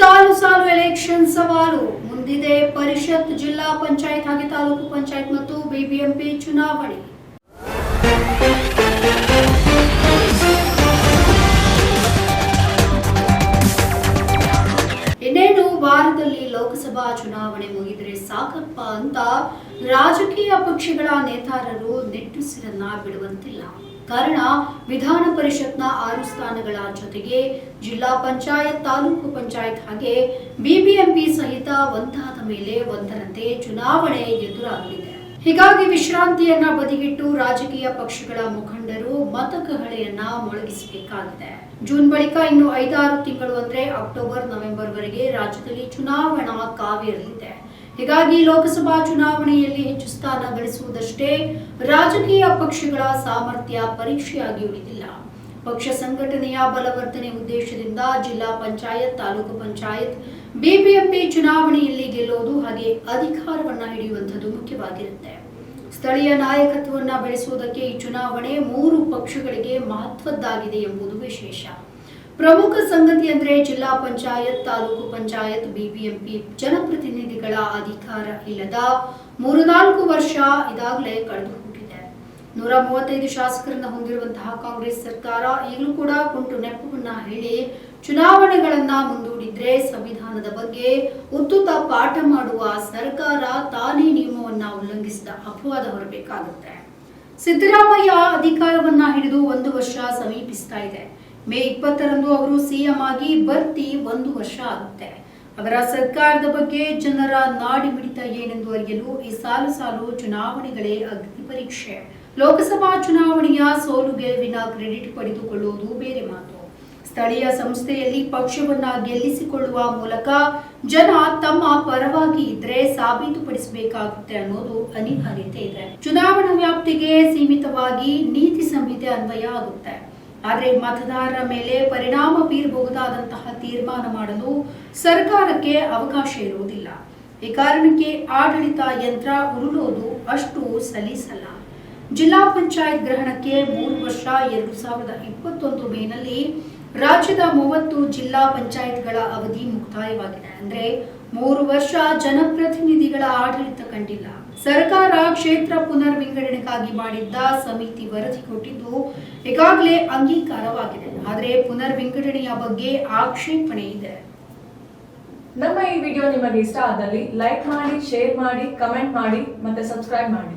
ಸಾಲು ಸಾಲು ಎಲೆಕ್ಷನ್ ಸವಾಲು. ಮುಂದಿದೆ ಪರಿಷತ್, ಜಿಲ್ಲಾ ಪಂಚಾಯತ್ ಹಾಗೆ ತಾಲೂಕು ಪಂಚಾಯತ್ ಮತ್ತು ಬಿಬಿಎಂಪಿ ಚುನಾವಣೆ. ಇನ್ನೇನು, ವಾರದಲ್ಲಿ ಲೋಕಸಭಾ ಚುನಾವಣೆ ಮುಗಿದರೆ ಸಾಕಪ್ಪ ಅಂತ ರಾಜಕೀಯ ಪಕ್ಷಗಳ ನೇತಾರರು ನಿಟ್ಟುಸಿರನ್ನ ಬಿಡುವಂತಿಲ್ಲ. ಕಾರಣ ವಿಧಾನ ಪರಿಷತ್ನ ಆರು ಸ್ಥಾನಗಳ ಜೊತೆಗೆ ಜಿಲ್ಲಾ ಪಂಚಾಯತ್, ತಾಲೂಕು ಪಂಚಾಯತ್ ಹಾಗೆ ಬಿಬಿಎಂಪಿ ಸಹಿತ ಒಂದಾದ ಮೇಲೆ ಒಂದರಂತೆ ಚುನಾವಣೆ ಎದುರಾಗಲಿದೆ. ಹೀಗಾಗಿ ವಿಶ್ರಾಂತಿಯನ್ನ ಬದಿಗಿಟ್ಟು ರಾಜಕೀಯ ಪಕ್ಷಗಳ ಮುಖಂಡರು ಮತಕಹಳೆಯನ್ನ ಮೊಳಗಿಸಬೇಕಾಗಿದೆ. ಜೂನ್ ಬಳಿಕ ಇನ್ನು ಐದಾರು ತಿಂಗಳು ಅಂದ್ರೆ ಅಕ್ಟೋಬರ್, ನವೆಂಬರ್ ವರೆಗೆ ರಾಜ್ಯದಲ್ಲಿ ಚುನಾವಣಾ ಕಾವೇರಲಿದೆ ಹೀಗಾಗಿ ಲೋಕಸಭಾ ಚುನಾವಣೆಯಲ್ಲಿ ಹೆಚ್ಚು ಸ್ಥಾನ ಗಳಿಸುವುದಷ್ಟೇ ರಾಜಕೀಯ ಪಕ್ಷಗಳ ಸಾಮರ್ಥ್ಯ ಪರೀಕ್ಷೆಯಾಗಿ ಉಳಿದಿಲ್ಲ. ಪಕ್ಷ ಸಂಘಟನೆಯ ಬಲವರ್ಧನೆ ಉದ್ದೇಶದಿಂದ ಜಿಲ್ಲಾ ಪಂಚಾಯತ್, ತಾಲೂಕು ಪಂಚಾಯತ್ ಬಿಬಿಎಂಪಿ ಚುನಾವಣೆಯಲ್ಲಿ ಗೆಲ್ಲುವುದು ಹಾಗೆ ಅಧಿಕಾರವನ್ನ ಹಿಡಿಯುವಂಥದ್ದು ಮುಖ್ಯವಾಗಿರುತ್ತೆ. ಸ್ಥಳೀಯ ನಾಯಕತ್ವವನ್ನ ಬೆಳೆಸುವುದಕ್ಕೆ ಈ ಚುನಾವಣೆ ಮೂರು ಪಕ್ಷಗಳಿಗೆ ಮಹತ್ವದ್ದಾಗಿದೆ ಎಂಬುದು ವಿಶೇಷ. ಪ್ರಮುಖ ಸಂಗತಿ ಅಂದ್ರೆ ಜಿಲ್ಲಾ ಪಂಚಾಯತ್, ತಾಲೂಕು ಪಂಚಾಯತ್, ಬಿಬಿಎಂಪಿ ಜನಪ್ರತಿನಿಧಿಗಳ ಅಧಿಕಾರ ಇಲ್ಲದ ಮೂರು ನಾಲ್ಕು ವರ್ಷ ಇದಾಗಲೇ ಕಳೆದು ನೂರ ಮೂವತ್ತೈದು ಶಾಸಕರನ್ನ ಹೊಂದಿರುವಂತಹ ಕಾಂಗ್ರೆಸ್ ಸರ್ಕಾರ ಈಗಲೂ ಕೂಡ ಕುಂಟು ನೆಪವನ್ನ ಹೇಳಿ ಚುನಾವಣೆಗಳನ್ನ ಮುಂದೂಡಿದ್ರೆ ಸಂವಿಧಾನದ ಬಗ್ಗೆ ಉತ್ತುತ ಪಾಠ ಮಾಡುವ ಸರ್ಕಾರ ತಾನೇ ನಿಯಮವನ್ನ ಉಲ್ಲಂಘಿಸಿದ ಅಪವಾದ ಹೊರಬೇಕಾಗುತ್ತೆ. ಸಿದ್ದರಾಮಯ್ಯ ಅಧಿಕಾರವನ್ನ ಹಿಡಿದು ಒಂದು ವರ್ಷ ಸಮೀಪಿಸ್ತಾ ಇದೆ. ಮೇ ಇಪ್ಪತ್ತರಂದು ಅವರು ಸಿಎಂ ಆಗಿ ಬರ್ತಿ ಒಂದು ವರ್ಷ ಆಗುತ್ತೆ. ಅವರ ಸರ್ಕಾರದ ಬಗ್ಗೆ ಜನರ ನಾಡಿ ಮಿಡಿತ ಏನೆಂದು ಅರಿಯಲು ಈ ಸಾಲು ಸಾಲು ಚುನಾವಣೆಗಳೇ ಅಗ್ನಿ ಪರೀಕ್ಷೆ. ಲೋಕಸಭಾ ಚುನಾವಣೆಯ ಸೋಲು ಗೆಲುವಿನ ಕ್ರೆಡಿಟ್ ಪಡೆದುಕೊಳ್ಳುವುದು ಬೇರೆ ಮಾತು. ಸ್ಥಳೀಯ ಸಂಸ್ಥೆಯಲ್ಲಿ ಪಕ್ಷವನ್ನ ಗೆಲ್ಲಿಸಿಕೊಳ್ಳುವ ಮೂಲಕ ಜನ ತಮ್ಮ ಪರವಾಗಿ ಇದ್ರೆ ಸಾಬೀತುಪಡಿಸಬೇಕಾಗುತ್ತೆ ಅನ್ನೋದು ಅನಿವಾರ್ಯತೆ ಇದೆ. ಚುನಾವಣಾ ವ್ಯಾಪ್ತಿಗೆ ಸೀಮಿತವಾಗಿ ನೀತಿ ಸಂಹಿತೆ ಅನ್ವಯ ಆಗುತ್ತೆ. ಆದರೆ ಮತದಾರರ ಮೇಲೆ ಪರಿಣಾಮ ಬೀರಬಹುದಾದಂತಹ ತೀರ್ಮಾನ ಮಾಡಲು ಸರ್ಕಾರಕ್ಕೆ ಅವಕಾಶ ಇರುವುದಿಲ್ಲ. ಈ ಕಾರಣಕ್ಕೆ ಆಡಳಿತ ಯಂತ್ರ ಉರುಳೋದು ಅಷ್ಟು ಸಲೀಸಲ್ಲ. ಜಿಲ್ಲಾ ಪಂಚಾಯತ್ ಗ್ರಹಣಕ್ಕೆ ಮೂರು ವರ್ಷ, ಎರಡು ಸಾವಿರದ ಇಪ್ಪತ್ತೊಂದು ಮೇನಲ್ಲಿ ರಾಜ್ಯದ ಮೂವತ್ತು ಜಿಲ್ಲಾ ಪಂಚಾಯತ್ಗಳ ಅವಧಿ ಮುಕ್ತಾಯವಾಗಿದೆ. ಅಂದ್ರೆ ಮೂರು ವರ್ಷ ಜನಪ್ರತಿನಿಧಿಗಳ ಆಡಳಿತ ಕಂಡಿಲ್ಲ. ಸರ್ಕಾರ ಕ್ಷೇತ್ರ ಪುನರ್ ವಿಂಗಡಣೆಗಾಗಿ ಮಾಡಿದ್ದ ಸಮಿತಿ ವರದಿ ಕೊಟ್ಟಿದ್ದು ಈಗಾಗಲೇ ಅಂಗೀಕಾರವಾಗಿದೆ. ಆದರೆ ಪುನರ್ ವಿಂಗಡಣೆಯ ಬಗ್ಗೆ ಆಕ್ಷೇಪಣೆ ಇದೆ. ನಮ್ಮ ಈ ವಿಡಿಯೋ ನಿಮಗೆ ಇಷ್ಟ ಆದಲ್ಲಿ ಲೈಕ್ ಮಾಡಿ, ಶೇರ್ ಮಾಡಿ, ಕಮೆಂಟ್ ಮಾಡಿ ಮತ್ತೆ ಸಬ್ಸ್ಕ್ರೈಬ್ ಮಾಡಿ.